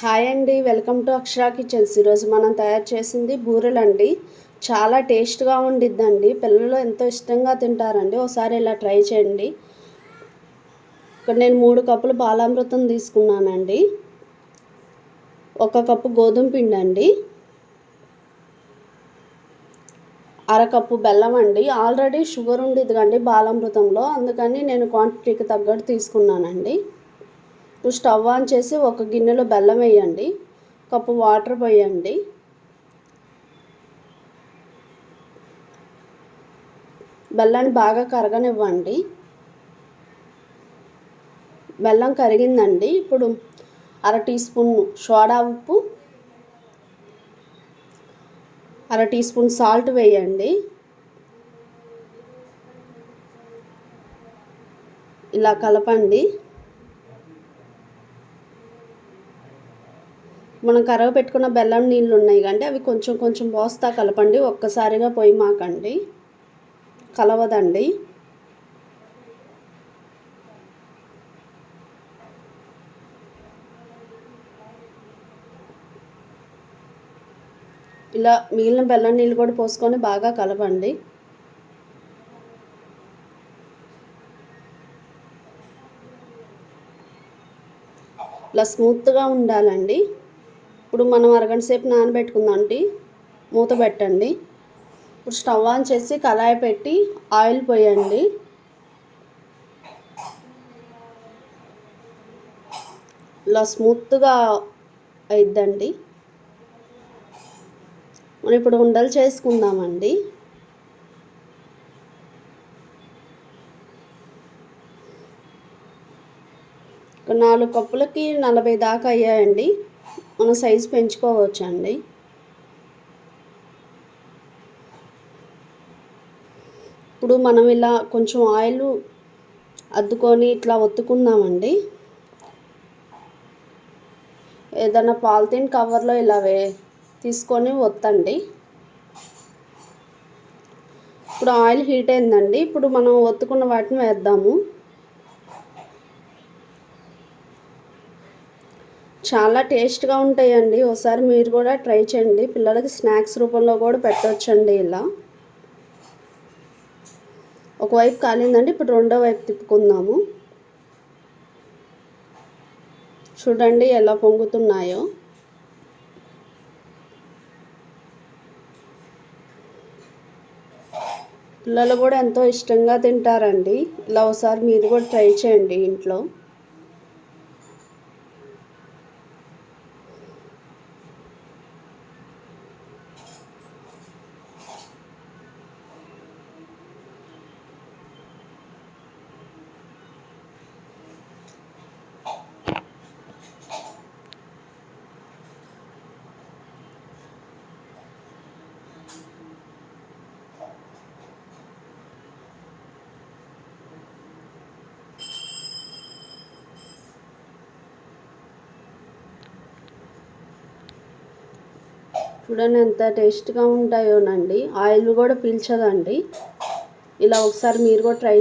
Hi అండి welcome to Akshara kitchens. ఈరోజు మనం తయారు చేసింది బూరెలండి. చాలా టేస్ట్గా ఉండిద్దండి. పిల్లలు ఎంతో ఇష్టంగా తింటారండి. ఒకసారి ఇలా ట్రై చేయండి. ఇక్కడ నేను మూడు కప్పులు బాలామృతం తీసుకున్నానండి. ఒక కప్పు గోధుమ పిండి అండి అరకప్పు బెల్లం అండి. ఆల్రెడీ షుగర్ ఉండేది కండి బాలామృతంలో. అందుకని నేను క్వాంటిటీకి తగ్గట్టు తీసుకున్నానండి. ఇప్పుడు స్టవ్ ఆన్ చేసి ఒక గిన్నెలో బెల్లం వేయండి. కప్పు వాటర్ పోయండి. బెల్లాన్ని బాగా కరగనివ్వండి. బెల్లం కరిగిందండి. ఇప్పుడు అర టీ స్పూన్ సోడా ఉప్పు అర టీ స్పూన్ సాల్ట్ వేయండి. ఇలా కలపండి. మనం కరవ పెట్టుకున్న బెల్లం నీళ్ళు ఉన్నాయి కండి అవి కొంచెం కొంచెం పోస్తా కలపండి. ఒక్కసారిగా పొయ్యి మాకండి. కలవదండి. ఇలా మిగిలిన బెల్లం నీళ్ళు కూడా పోసుకొని బాగా కలపండి. ఇలా స్మూత్గా ఉండాలండి. ఇప్పుడు మనం అరగంట సేపు నానబెట్టుకుందండి మూత పెట్టండి. ఇప్పుడు స్టవ్ ఆన్ చేసి కళాయి పెట్టి ఆయిల్ పోయండి. ఇలా స్మూత్గా అయిద్దండి. మనం ఇప్పుడు ఉండలు చేసుకుందామండి నాలుగు కప్పులకి నలభై దాకా అయ్యాయండి. సైజు పెంచుకోవచ్చండి. ఇప్పుడు మనం ఇలా కొంచెం ఆయిల్ అద్దుకొని ఇట్లా ఒత్తుకుందామండి. ఏదైనా పాలిథిన్ కవర్లో ఇలా వే తీసుకొని ఒత్తండి. ఇప్పుడు ఆయిల్ హీట్ అయిందండి. ఇప్పుడు మనం ఒత్తుకున్న వాటిని వేద్దాము. చాలా టేస్ట్గా ఉంటాయండి. ఒకసారి మీరు కూడా ట్రై చేయండి. పిల్లలకి స్నాక్స్ రూపంలో కూడా పెట్టవచ్చండి ఇలా. ఒకవైపు కాలిందండి ఇప్పుడు రెండో వైపు తిప్పుకుందాము. చూడండి ఎలా పొంగుతున్నాయో. పిల్లలు కూడా ఎంతో ఇష్టంగా తింటారండి. ఇలా ఒకసారి మీరు కూడా ట్రై చేయండి ఇంట్లో. చూడండి ఎంత టేస్ట్గా ఉంటాయోనండి. ఆయిల్ కూడా పీల్చదండి. ఇలా ఒకసారి మీరు కూడా ట్రై